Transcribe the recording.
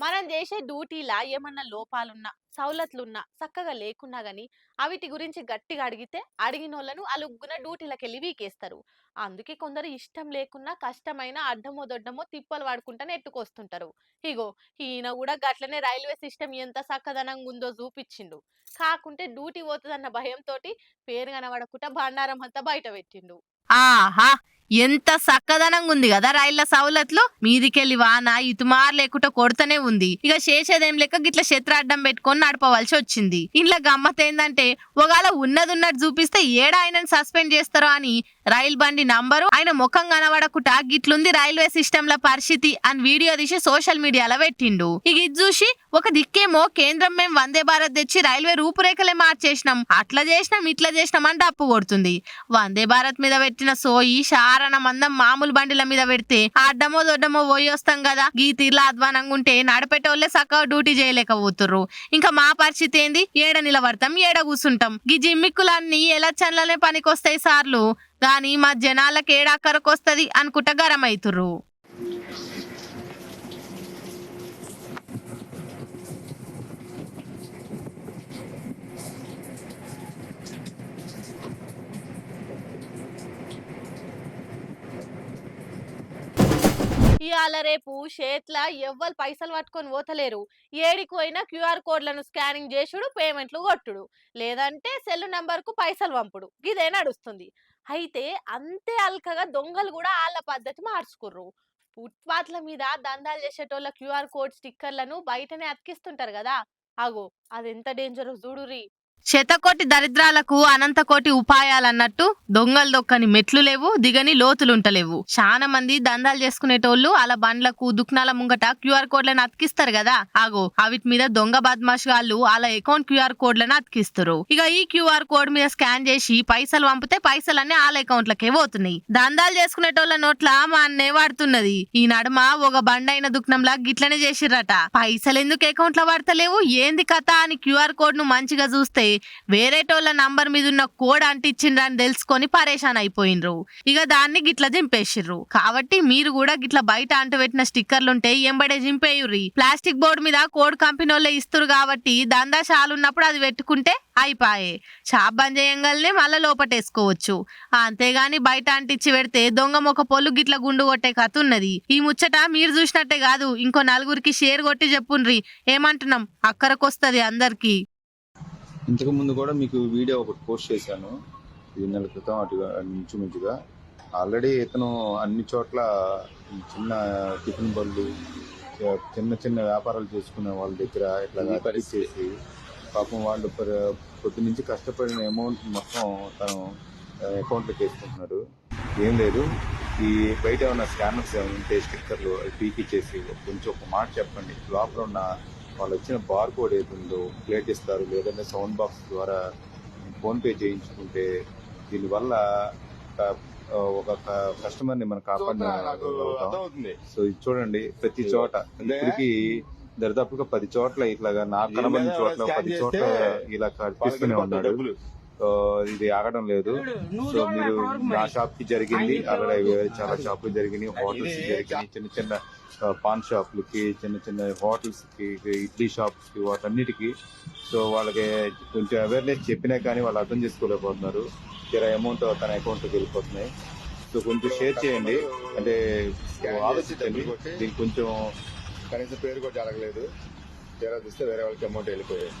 మనం చేసే డ్యూటీలా ఏమన్నా లోపాలున్నా సవలతులున్నా చక్కగా లేకున్నా గాని అవిటి గురించి గట్టిగా అడిగితే అడిగిన వాళ్ళను అలుగ్గున డ్యూటీలకు వెళ్ళి వీకేస్తారు. అందుకే కొందరు ఇష్టం లేకున్నా కష్టమైన అడ్డమో దొడ్డమో తిప్పలు వాడుకుంటానే ఎట్టుకొస్తుంటారు ఇగో ఈయన కూడా గట్లనే రైల్వే సిస్టమ్ ఎంత చక్కదనంగా ఉందో చూపించిండు కాకుంటే డ్యూటీ పోతుందన్న భయంతో పేరు కనబడకుండా బండారం అంతా బయట పెట్టిండు. ఆహా! ఎంత సక్కదనంగా ఉంది కదా రైళ్ళ సౌలత్లు. మీదికెళ్ళి వాన ఇతుమార్ లేకుండా కొడుతూనే ఉంది. ఇక చేసేదేం లేక గిట్ల శత్రు అడ్డం పెట్టుకొని నడపవలసి వచ్చింది. ఇంట్లో గమ్మత్ ఏంటంటే ఒకవేళ ఉన్నది ఉన్నట్టు చూపిస్తే ఏడా ఆయనను సస్పెండ్ చేస్తారో అని రైలు బండి నంబరు. ఆయన ముఖం కనబడకుండా గిట్లుంది రైల్వే సిస్టమ్ ల పరిస్థితి అని వీడియో తీసి సోషల్ మీడియాలో పెట్టిండు. ఇక ఇది చూసి ఒక దిక్కేమో కేంద్రం మేము వందే భారత్ తెచ్చి రైల్వే రూపురేఖలే మార్చేసినాం. అట్లా చేసినాం ఇట్లా చేసినాం అంటే అప్పు కొడుతుంది. వందే భారత్ మీద పెట్టిన సోయి శారణ మందం మామూలు బండిల మీద పెడితే ఆ అడ్డమో దొడ్డమో పోయి వస్తాం కదా. గీ తీర్లా అధ్వానంగా ఉంటే నడపెట్టోళ్ళే సక్కగా డ్యూటీ చేయలేకపోతుర్రు. ఇంకా మా పరిస్థితి ఏంది? ఏడ నిలబడతాం ఏడ కూర్చుంటాం గీ జిమ్మిక్కులన్నీ ఎలా చల్లనే పనికొస్తాయి సార్లు. గాని మా జనాలకు ఏడాకరకొస్తది అనుకుంటా గరం ఇవాళ రేపు షేట్ల ఎవ్వరు పైసలు పట్టుకొని పోతలేరు. ఏడికి పోయినా క్యూఆర్ కోడ్లను స్కానింగ్ చేసుడు పేమెంట్లు కొట్టుడు. లేదంటే సెల్ నంబర్కు పైసలు పంపుడు. ఇదే నడుస్తుంది. అయితే అంతే అల్కగా దొంగలు కూడా వాళ్ళ పద్ధతి మార్చుకుర్రు. ఫుట్పాత్ల మీద దందాలు చేసేటోళ్ళ క్యూఆర్ కోడ్ స్టిక్కర్లను బయటనే అతికిస్తుంటారు కదా! అగో అది ఎంత డేంజర్ చూడురి శతకోటి దరిద్రాలకు అనంతకోటి ఉపాయాలన్నట్టు దొంగలు దొక్కని మెట్లు లేవు దిగని లోతులుంటలేవు. చాలా మంది దందాలు చేసుకునేటోళ్ళు అలా బండ్లకు దుక్నాల ముంగట క్యూఆర్ కోడ్లను అతికిస్తారు కదా. ఆగో అవిటి మీద దొంగ బద్మాష్ వాళ్ళు అలా అకౌంట్ క్యూఆర్ కోడ్లను అతికిస్తారు. ఇక ఈ క్యూఆర్ కోడ్ మీద స్కాన్ చేసి పైసలు పంపితే పైసలన్నీ వాళ్ళ అకౌంట్లకే పోతున్నాయి. దందాలు చేసుకునేటోళ్ళ నోట్ల మా అన్నే వాడుతున్నది. ఈ నడుమ ఒక బండైన దుక్నంలా గిట్లనే చేసిర్రట. పైసలు ఎందుకు అకౌంట్లో పడతలేవు ఏంది కథ అని క్యూఆర్ కోడ్ను మంచిగా చూస్తే వేరేటోళ్ళ నంబర్ మీద ఉన్న కోడ్ అంటిచ్చిండ్రు అని తెలుసుకొని పరేషాన్ అయిపోయినరు ఇక దాన్ని గిట్ల జింపేసిర్రు కాబట్టి మీరు కూడా గిట్ల బయట అంటుపెట్టిన స్టిక్కర్లుంటే ఎంబడే జింపేయుర్రి ప్లాస్టిక్ బోర్డు మీద కోడ్ కంపెనీ వాళ్ళే ఇస్తురు కాబట్టి దందా ఉన్నప్పుడు అది పెట్టుకుంటే అయిపాయే. షాప్ బంద్ చేయంగానే మళ్ళీ లోపటేసుకోవచ్చు. అంతేగాని బయట అంటించి పెడితే దొంగ మొక్క పొల్లు గిట్ల గుండు కొట్టే కథ ఉన్నది ఈ ముచ్చట మీరు చూసినట్టే కాదు. ఇంకో నలుగురికి షేర్ కొట్టి చెప్పుండ్రి. ఏమంటున్నాం? అక్కరకొస్తుంది అందరికి. ఇంతకు ముందు కూడా మీకు వీడియో ఒకటి పోస్ట్ చేశాను. ఇది నెల క్రితం అటుగా ఇంచుమించుగా ఆల్రెడీ ఇతను అన్ని చోట్ల చిన్న టిఫిన్ బళ్ళు చిన్న చిన్న వ్యాపారాలు చేసుకునే వాళ్ళ దగ్గర ఇట్లా చేసి పాపం వాళ్ళు పొద్దు నుంచి కష్టపడిన అమౌంట్ మొత్తం తను అకౌంట్లోకి వేసుకుంటున్నాడు. ఏం లేదు. ఈ బయట ఉన్న స్కానర్స్ ఏమైనా ఉంటే స్టిక్కర్లు అవి పీకిచ్చేసి కొంచెం ఒక మాట చెప్పండి. లోపల ఉన్న వాళ్ళు వచ్చిన బార్ కోడ్ ఏది ప్లేట్ ఇస్తారు లేదంటే సౌండ్ బాక్స్ ద్వారా ఫోన్ పే చేయించుకుంటే దీనివల్ల ఒక- ఒక కస్టమర్ని మనం కాపాడిన అవుతాం. సో ఇది చూడండి ప్రతి చోట. ఇప్పటికి దరిదాపుగా పది చోట్ల ఇట్లాగా నాకు కనబడిన చోట్ల పది చోట్ల ఇలా కనిపిస్తూనే ఉన్నాడు. ఇది ఆగడం లేదు. సో మీరు నా షాప్కి జరిగింది అలాగే వేరే చాలా షాపులు జరిగినాయి హోటల్స్ జరిగినాయి చిన్న చిన్న పాన్ షాపులకి చిన్న చిన్న హోటల్స్కి ఇడ్లీ షాప్స్కి వాటన్నిటికి. సో వాళ్ళకి కొంచెం అవేర్నెస్ చెప్పినా కానీ వాళ్ళు అర్థం చేసుకోలేకపోతున్నారు. జర అమౌంట్ తన అకౌంట్లోకి వెళ్ళిపోతున్నాయి. సో కొంచెం షేర్ చేయండి. అంటే ఆలోచించండి. దీనికి కొంచెం కనీసం పేరు కూడా జరగలేదు. చూస్తే వేరే వాళ్ళకి అమౌంట్ వెళ్ళిపోయాయి.